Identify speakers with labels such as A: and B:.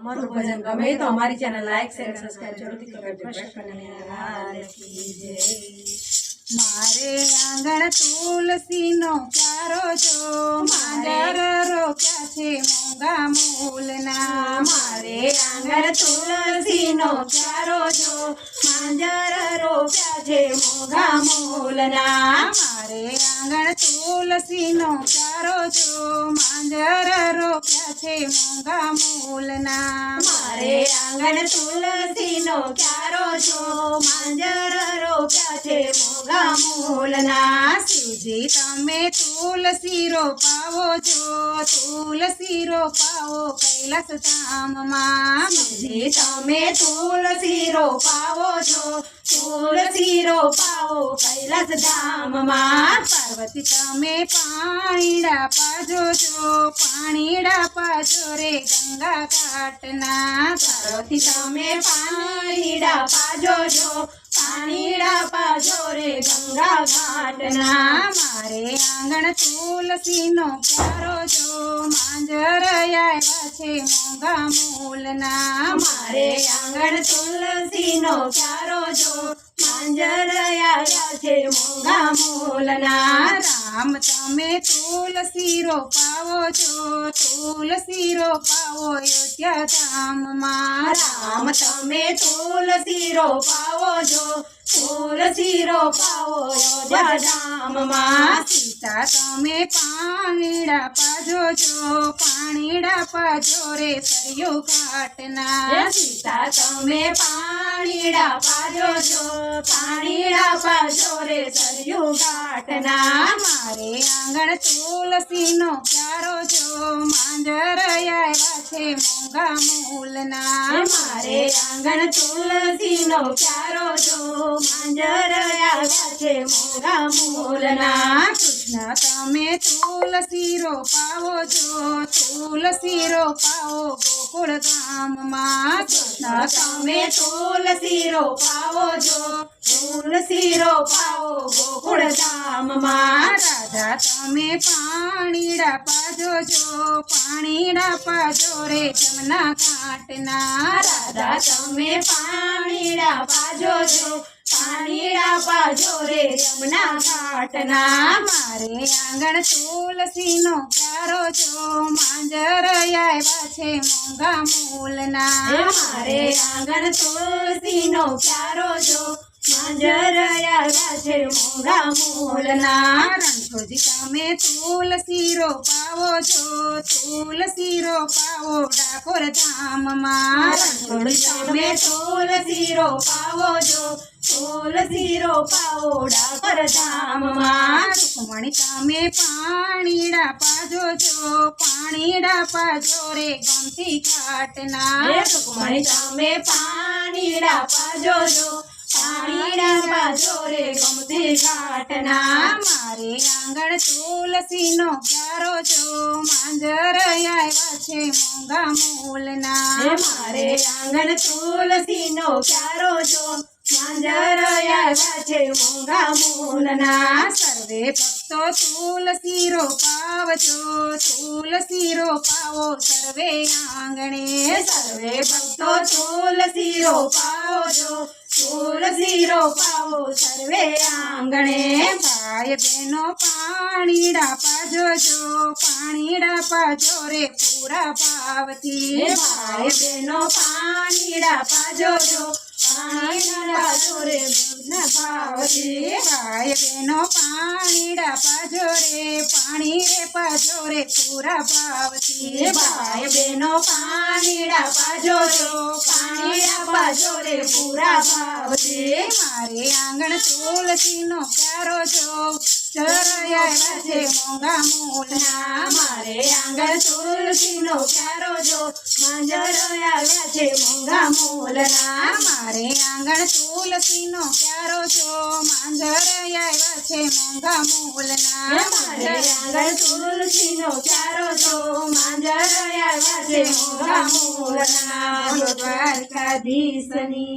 A: અમારું ભજન ગમે તો અમારી ચેનલ લાઈક શેર સબસ્ક્રાઇબ જરૂરથી કરજો.
B: મારે આંગણ તુલસીનો ક્યારો જો. માંજર રોક્યા છે મોંઘા મૂલના.
A: મારે આંગણ તુલસીનો ક્યારો જો. માંજર રોપ્યા છે મોંઘા મૂલના.
B: મારે? આંગણ તુલસીનો ક્યારો જો. રોક્યા છે મોંઘા મૂલના.
A: મારે આંગણ તુલસીનો ક્યારો છો? માંજર રોપ્યા મોઘા મૂલના
B: શિવજી તમે તુલસી રોપાવો છો તુલસી રોપાવો કૈલાસ ધામમાં
A: જે તમે તુલસી રોપાવો છો તુલસી રોપાવો કૈલાસ ધામમાં
B: પાર્વતી તમે પાણીડા પાજો છો પાણીડા પાજો રે ગંગા ઘાટના.
A: પાર્વતી તમે પાણીડા પાજો જો પાણીડા પાજો રે ગંગા ઘાટના.
B: મારે આંગણ તુલસીનો પ્યારો જો માંજર આવ્યા છે મોંઘા મૂલના.
A: મારે આંગણ તુલસીનો પ્યારો જો માંજર આવ્યા છે મોંઘા મોલના
B: રામ તમે તુલસી રોપાવો છો, તુલસી રોપાવો અયોધ્યા ધામમાં
A: રામ તમે તુલસી રોપાવો છો, તુલસી રોપાવો યોધ્યા ધામમાં
B: સીતા તમે પાણીડા પાજો છો પાણીડા પાજો રે સરયુ ઘાટના.
A: સીતા તમે પાણીડા પાજો છો પાણીડા પાજો રે સરયુ ઘાટના.
B: મારે આંગણ તુલસીનો ક્યારો જો માંજર આવ્યા છે મોંઘા મૂલના.
A: મારે આંગણ તુલસીનો ક્યારો જો માંજર આવ્યા છે મોગા મૂલના
B: કૃષ્ણ તમે તુલસી રોપાવો જો, તુલસી રોપાવો ગોકુળ ધામમાં.
A: કૃષ્ણ તમે તુલસી રોપાવો જો, તુલસી રોપાવો ગોકુળ ધામમાં.
B: રાધા તમે પાણીડા પાજો છો પાણીડા પાજો રે જમના કાંટના
A: રાધા તમે પાણીડા પાજો પાણીડા પાજો રે યમુના ઘાટના.
B: મારે આંગણ તુલસીનો ક્યારો જો માંજર આવ્યા છે મોંઘા મૂલના.
A: મારે. આંગણ તુલસીનો ક્યારો જો આવ્યા છે મૂલના.
B: રણછોડજી તમે તુલસી રોપાવો છો તુલસી રોપાવો ડાકોર ધામમાં.
A: રણછોડ તમે તુલસી રોપાવો છો તુલસી રોપાવો ડાકોર ધામમાં.
B: રૂકમણી તમે પાણીડા પાજો છો પાણીડા પાજો રે ગમતી ઘાટના.
A: હે તમે પાણીડા પાજો છો પાણીડા જોરે રે ઘાટના.
B: મારે આંગણ તુલસીનો ક્યારો છો માંજર આવ્યા છે મોંઘા મૂલના.
A: મારે આંગણ તુલસીનો ક્યારો જો માંજર આવ્યા છે મોંઘા મૂલના.
B: સર્વે ભક્તો તુલસી રોપાવ છો તુલસી રોપાવો સર્વે આંગણે.
A: સર્વે ભક્તો તુલસી રોપાવો છો પાવો સર્વે આંગણે
B: ભાઈ બહેનો પાણીડા પાજો જો પાણીડા પાજો રે પૂરા
A: પાવતી. ભાઈ બહેનો પાણીડા પાજો જો પાણીડા પાજો રે પૂરા ભાવથી
B: ભાઈ બહેનો પાણીડા પાજો રે પાણી રે પાજો રે પૂરા ભાવથી.
A: ભાઈ બહેનો પાણીડા પાજો છો પાણીડા પાજો રે પૂરા ભાવથી.
B: મારે આંગણ તુલસીનો પ્યારો જો ચરયા છે મોંઘા મૂલના
A: મારે આંગણ તુલસીનો ક્યારો જો માંજર આવ્યા છે મોંઘા મૂલના
B: મારે આંગણ તુલસીનો પ્યારો જો માંજર આવ્યા છે મોંઘા મૂલના
A: ક્યારો જો માંજર આવ્યા છે મોંઘા મોલના
B: દ્વારકાધીશની